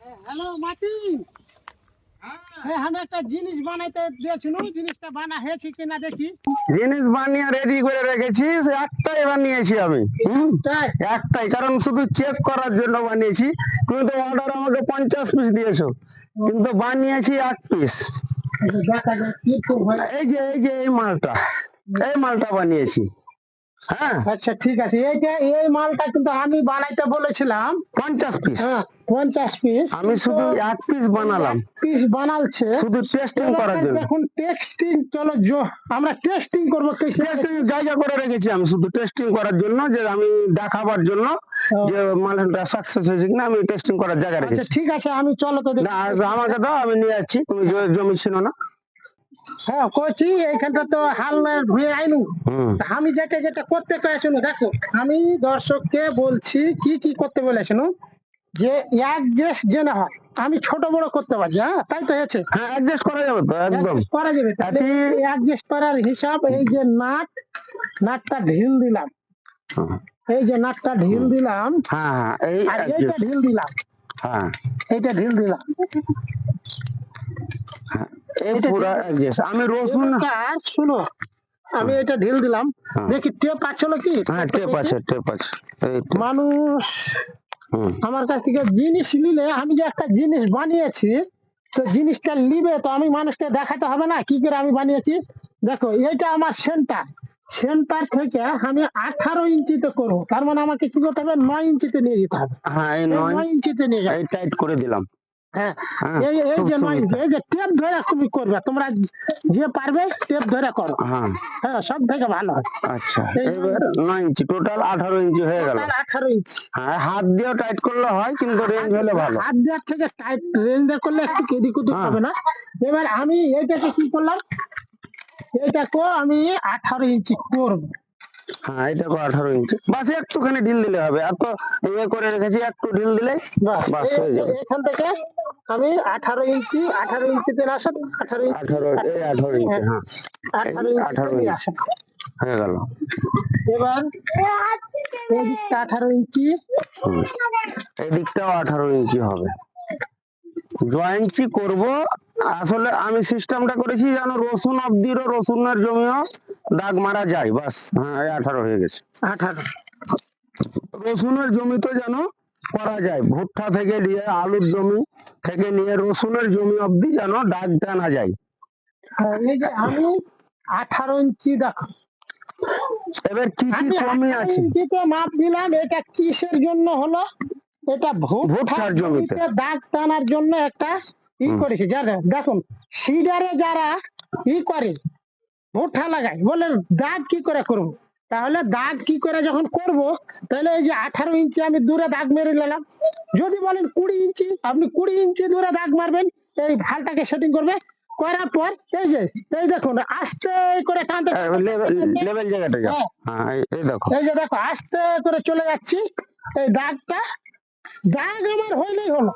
Hello Martin হ্যাঁ আমি একটা জিনিস বানাইতে দিয়েছিল জিনিসটা বানা হয়েছে কিনা দেখি। জিনিস বানিয়ে রেডি করে রেখেছি একটাই বানিয়েছি আমি। একটাই? কারণ শুধু চেক করার জন্য বানিয়েছি। তুমি তো অর্ডার আমাকে পঞ্চাশ পিস দিয়েছ কিন্তু বানিয়েছি এক পিস হয়। এই যে এই যে এই মালটা এই মালটা বানিয়েছি। হ্যাঁ। আচ্ছা ঠিক আছে। এইটা এই মালটা কিন্তু আমি বানাইতে বলেছিলাম। পঞ্চাশ পিস হ্যাঁ পঞ্চাশ পিস আমি শুধু এক পিস বানালাম। পিস বানালছে। শুধু টেস্টিং করার জন্য। এখন টেস্টিং চলো জো- আমরা টেস্টিং করব? টেস্টিং জায়গা করে রেখেছি আমি শুধু টেস্টিং করার জন্য যে আমি দেখাবার জন্য যে মালটা সাকসেস হয়েছে কিনা আমি টেস্টিং করার জায়গা আচ্ছা রেখেছি। ঠিক আছে আমি চলো তো। না আমাকে দাও আমি নিয়ে যাচ্ছি তুমি জমি ছিল না। হ্যাঁ করছি এইখানটা তো হাল ধুয়ে আইনু। আমি যেটা যেটা করতে পেরেছিল দেখো। আমি দর্শককে বলছি কি কি করতে বলেছিল যে এক যে জেনে হয় আমি ছোট বড় করতে পারি হ্যাঁ তাই তো হয়েছে। হ্যাঁ অ্যাডজাস্ট করা যাবে তো একদম। করা যাবে তাহলে অ্যাডজাস্ট করার হিসাব এই যে নাট নাটটা ঢিল দিলাম। এই যে নাটটা ঢিল দিলাম হ্যাঁ হ্যাঁ এই এইটা ঢিল দিলাম। হ্যাঁ। এইটা ঢিল দিলাম। এই পুরো অ্যাডজাস্ট আমি রসুন এবার শুনো আমি এটা ঢিল দিলাম। হ্যাঁ। দেখি টেপ আছে কি হ্যাঁ টেপ আছে টেপ আছে। মানুষ আমার কাছ থেকে জিনিস নিলে আমি যে একটা জিনিস বানিয়েছি তো জিনিসটা নিবে তো আমি মানুষকে দেখাতে হবে না কি করে আমি বানিয়েছি? দেখো এইটা আমার সেন্টার সেন্টার থেকে আমি আঠারো ইঞ্চিতে করব। তার মানে আমাকে কি করতে হবে? নয় ইঞ্চিতে নিয়ে যেতে হবে। হ্যাঁ নয় ইঞ্চিতে নিয়ে যাবে। টাইট করে দিলাম। হ্যাঁ হ্যাঁ এই এই যে নয় এই যে টেপ ধরে তুমি করবে তোমরা যে পারবে টেপ ধরে করো। হ্যাঁ। হ্যাঁ সব থেকে ভালো। আচ্ছা নয় ইঞ্চি টোটাল আঠারো ইঞ্চি হয়ে গেল। আঠারো ইঞ্চি। হ্যাঁ হাত দিয়েও টাইট করলে হয় কিন্তু রেঞ্জ হলে ভালো। হাত দেওয়ার থেকে টাইট রেঞ্জ করলে একটু হ্যাঁ। হবে না। এবার আমি এইটাকে কি করলাম? এইটাকে আমি আঠারো ইঞ্চি করব। হ্যাঁ এটা তো আঠারো ইঞ্চি। বাস একটুখানি ঢিল দিলে হবে। এত ইয়ে করে রেখেছি একটু ঢিল দিলে বাস হয়ে যাবে। এখান থেকে আমি আঠারো ইঞ্চি আঠারো ইঞ্চিতে আঠারো ইঞ্চি। আঠারো এই আঠারো ইঞ্চি হ্যাঁ আঠারো আঠারো ইঞ্চি। হয়ে গেল। এবার এই দিকটা আঠারো ইঞ্চি। এই দিকটাও আঠারো ইঞ্চি হবে। জয়েন্টই করব। আসলে আমি সিস্টেমটা করেছি যেন রসুন অব্দিরও রসুনের জমিও। দাগ মারা যায় বাস। হ্যাঁ আঠারো হয়ে গেছে। আঠারো। রসুনের জমি তো যেন করা যায় ভুট্টা থেকে নিয়ে আলুর জমি থেকে নিয়ে রসুনের জমি অব্দি যেন দাগ টানা যায়। হ্যাঁ, আমি আঠারো ইঞ্চি দেখো। এবার কি কি কমে 18 আছে ইঞ্চিতে মাপ দিলাম এটা কিসের জন্য হলো? এটা ভুট্টার জমিতে। দাগ টানার জন্য একটা ই। করেছি। জানেন দেখুন সিডারে যারা ই করে ভুট্টা লাগাই। বলে দাগ কি করে করব? তাহলে দাগ কি করে যখন করব তাহলে এই যে আঠারো ইঞ্চি আমি দূরে দাগ মেরে নিলাম। যদি বলেন কুড়ি ইঞ্চি আপনি কুড়ি ইঞ্চি দূরে দাগ মারবেন এই ভালটাকে সেটিং করবে। করার পর এই যে এই দেখুন আস্তে করে টানতে লেভেল জায়গাটা হ্যাঁ। হ্যাঁ এই- দেখো। এই যে দেখো আস্তে করে চলে যাচ্ছি। এই দাগটা দাগ আমার হইলেই হলো।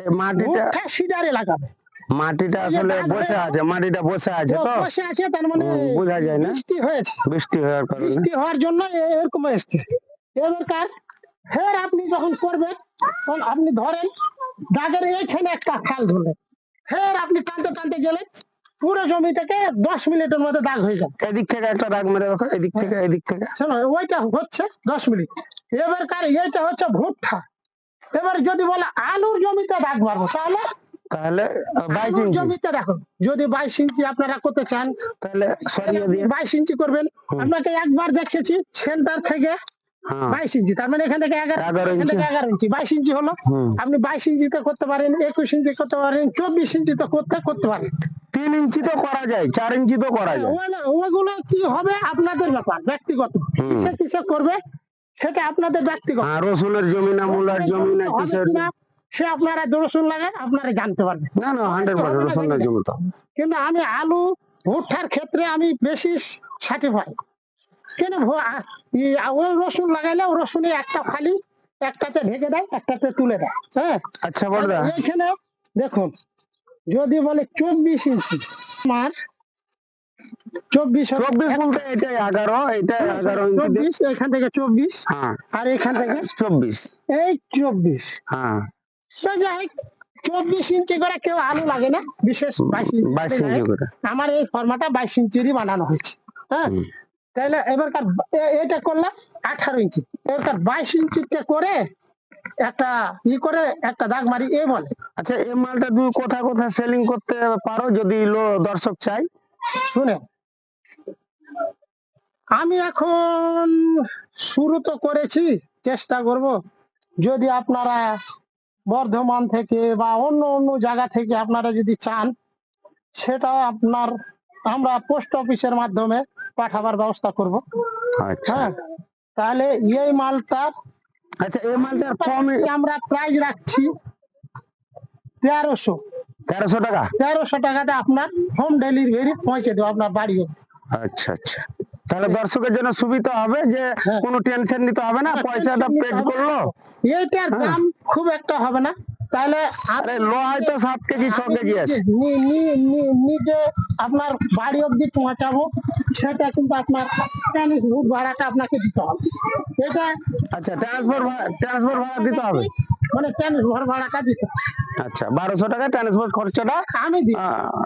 এই মাটিটা সিডারে লাগাবে। মাটিটা আসলে বসে আছে মাটিটা বসে আছে তো? বসে আছে তার মানে বোঝা যায় না। বৃষ্টি হয়েছে। বৃষ্টি হওয়ার কারণে। বৃষ্টি হওয়ার জন্য এরকম এসছে। এবার কার? ফের আপনি যখন করবেন তখন আপনি ধরেন দাগের এইখানে একটা খাল ধরলেন। ফের আপনি টানতে টানতে গেলেন পুরো জমি থেকে দশ মিনিটের মধ্যে দাগ হয়ে যাবে। এদিক থেকে একটা দাগ মেরে রাখো এদিক থেকে এদিক থেকে। শোনো ওইটা হচ্ছে দশ মিনিট। এবার কার এইটা হচ্ছে ভুট্টা। এবার যদি বলে আলুর জমিতে দাগ মারবো তাহলে তাহলে আলুর জমিতে যদি বাইশ ইঞ্চি আপনারা করতে চান তাহলে বাইশ ইঞ্চি করবেন। আপনাকে একবার দেখেছি সেন্টার থেকে হ্যাঁ। বাইশ ইঞ্চি তার মানে এখান থেকে এগারো এগারো ইঞ্চি। বাইশ ইঞ্চি হলো আপনি বাইশ ইঞ্চিতে করতে পারেন একুশ ইঞ্চি করতে পারেন চব্বিশ ইঞ্চি তো করতে করতে পারেন। তিন ইঞ্চি তো করা যায় চার ইঞ্চি তো করা যায়। ওগুলো- কি হবে? আপনাদের ব্যাপার ব্যক্তিগত। কিসে কিসে করবে? সেটা আপনাদের ব্যক্তিগত। হ্যাঁ রসুনের জমি না মূলার জমি না কিসের সে আপনারা রসুন লাগান আপনারা জানতে পারবেন না না হান্ড্রেড পার্সেন্ট রসুনের জমি তো। কিন্তু আমি আলু ভুট্টার ক্ষেত্রে আমি বেশি সার্টিফাই কেন? ওই রসুন লাগাইলে ও রসুনে একটা খালি একটাতে ঢেকে দেয় একটাতে তুলে দেয় হ্যাঁ? আচ্ছা বড়দা এইখানে দেখুন যদি বলে চব্বিশ ইঞ্চি আমার চব্বিশ হবে- চব্বিশ বলতে এটা এগারো এটা এগারো চব্বিশ এখান থেকে চব্বিশ হ্যাঁ। আর এখান থেকে চব্বিশ। এই চব্বিশ। হ্যাঁ। তো যাই চব্বিশ ইঞ্চি করে কেউ আলু লাগে না বিশেষ বাইশ ইঞ্চি আমার এই ফর্মাটা বাইশ ইঞ্চিরই বানানো হয়েছে হ্যাঁ। তাহলে এবারকার এটা করলাম আঠারো ইঞ্চি। এবারকার বাইশ ইঞ্চিতে করে একটা ই করে একটা দাগ মারি এ বলে। আচ্ছা এই মালটা তুমি কোথায় কোথায় সেলিং করতে পারো যদি লো দর্শক চাই? শুনে। আমি এখন শুরু তো করেছি চেষ্টা করব। যদি আপনারা বর্ধমান থেকে বা অন্য অন্য জায়গা থেকে আপনারা যদি চান সেটা আপনার আমরা পোস্ট অফিসের মাধ্যমে পাঠাবার ব্যবস্থা করব। আচ্ছা। হ্যাঁ তাহলে এই মালটা আচ্ছা এই মালটার কমে আমরা প্রাইস রাখছি তেরোশো। তেরোশো টাকা? তেরোশো টাকাতে আপনার হোম ডেলিভারি পৌঁছে দেবো আপনার বাড়ি আচ্ছা আচ্ছা। তাহলে দর্শকের জন্য সুবিধা হবে যে হ্যাঁ। কোনো টেনশন নিতে হবে না পয়সাটা পেড করল। এইটার হ্যাঁ। দাম খুব একটা হবে না। তাহলে আরে লো হয়তো সাত কেজি ছ কেজি আছে। নিজে- নি- নি- নি- নিজে আপনার বাড়ি অবধি পৌঁছাবো সেটা কিন্তু আপনার ফুট ভাড়াটা আপনাকে দিতে হবে। এটা আচ্ছা ট্রান্সফার ট্রান্সফার ভাড়া দিতে হবে? মানে চালিশ ভাড়াটা দিতে। আচ্ছা বারোশো টাকা ট্রান্সফার খরচাটা? আমি দিই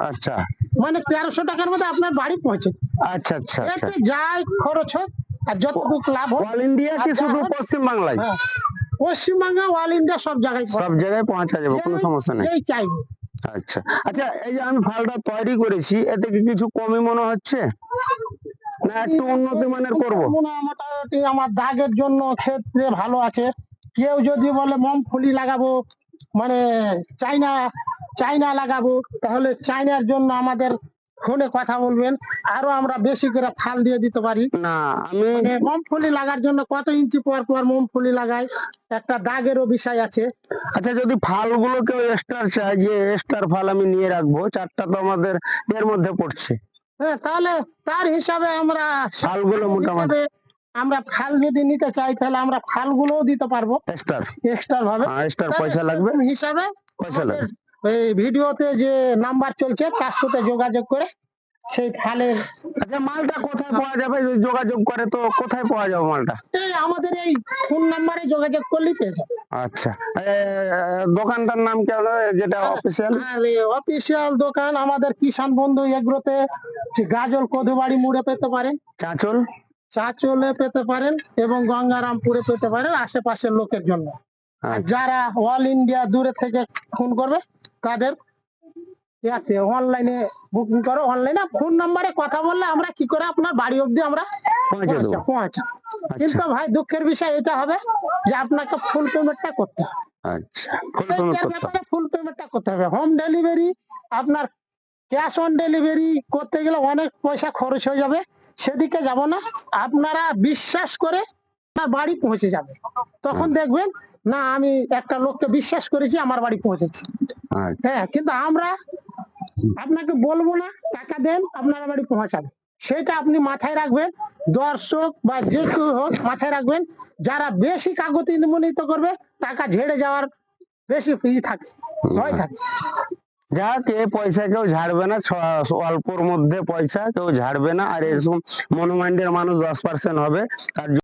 আচ্ছা। মানে তেরোশো টাকার মধ্যে আপনার বাড়ি পৌঁছে আচ্ছা আচ্ছা আচ্ছা। এতে যাই খরচ হোক আর যতটুকু লাভ হোক অল ইন্ডিয়া কি শুধু পশ্চিম বাংলায় হ্যাঁ, পশ্চিমবঙ্গে অল ইন্ডিয়া সব জায়গায় সব জায়গায় পৌঁছা যাবে কোনো সমস্যা নেই। যেই চাইবে। আচ্ছা আচ্ছা এই যে আমি ফালটা তৈরি করেছি এতে কি কিছু কমই মনে হচ্ছে? না একটু উন্নতি মানের করব? মনে মোটামুটি আমার দাগের জন্য ক্ষেত্রে ভালো আছে। কেউ যদি বলে মমফলি লাগাবো মানে চাইনা চাইনা লাগাবো তাহলে চাইনার জন্য আমাদের ফোনে কথা বলবেন আরও আমরা বেশি করে ফাল দিয়ে দিতে পারি। না আমি মানে মমফলি লাগার জন্য কত ইঞ্চি পর পর মমফলি লাগাই একটা দাগেরও বিষয় আছে। আচ্ছা যদি ফালগুলো কেউ এক্সট্রা চাই যে এক্সট্রা ফাল আমি নিয়ে রাখব চারটা তো আমাদের এর মধ্যে পড়ছে। হ্যাঁ তাহলে তার হিসাবে আমরা ফালগুলো মোটামুটি। আমরা ফাল যদি নিতে চাই তাহলে আমরা ফালগুলোও দিতে পারব। এক্সট্রা এক্সট্রা ভাবে। এক্সট্রা পয়সা লাগবে। হিসাবে পয়সা লাগবে। এই ভিডিওতে যে নাম্বার চলছে তার সাথে যোগাযোগ করে সেই ফালের আচ্ছা মালটা কোথায় পাওয়া যাবে? যদি যোগাযোগ করে তো কোথায় পাওয়া যাবে মালটা? এই আমাদের এই ফোন নাম্বারে যোগাযোগ করলেই পেয়ে যাবে। আচ্ছা দোকানটার নাম কি হলো? যেটা অফিসিয়াল অফিসিয়াল দোকান আমাদের কিষান বন্ধু এগ্রোতে গাজল কধুবাড়ি মোড়ে পেতে পারেন। চাচল? চাচলে পেতে পারেন এবং গঙ্গারামপুরে পেতে পারেন আশেপাশের লোকের জন্য। আর আচ্ছা। যারা অল ইন্ডিয়া দূরে থেকে ফোন করবে তাদের ইয়াতে অনলাইনে বুকিং করো অনলাইনে ফোন নাম্বারে কথা বললে আমরা কি করে আপনার বাড়ি অবধি আমরা পৌঁছে দেবো। পৌঁছা- আচ্ছা। কিন্তু ভাই দুঃখের বিষয় এটা হবে যে আপনাকে ফুল পেমেন্টটা করতে হবে। আচ্ছা ফুল পেমেন্টটা করতে হবে। হোম ডেলিভারি আপনার ক্যাশ অন ডেলিভারি করতে গেলে অনেক পয়সা খরচ হয়ে যাবে। সেদিকে যাব না। আপনারা বিশ্বাস করে বাড়ি পৌঁছে যাবে। তখন দেখবেন না আমি একটা লোককে বিশ্বাস করেছি আমার বাড়ি পৌঁছেছে। হ্যাঁ কিন্তু আমরা আপনাকে বলব না টাকা দেন আপনার বাড়ি পৌঁছাবে সেটা আপনি মাথায় রাখবেন দর্শক বা যে কেউ হোক মাথায় রাখবেন যারা বেশি কাগতি নিমন্ত্রিত করবে টাকা ঝেড়ে যাওয়ার বেশি ই থাকে ভয় থাকে। যাক এ পয়সা কেউ ঝাড়বে না অল্পর মধ্যে পয়সা কেউ ঝাড়বে না আর এরকম মনোমাইন্ডের মানুষ দশ পার্সেন্ট হবে আর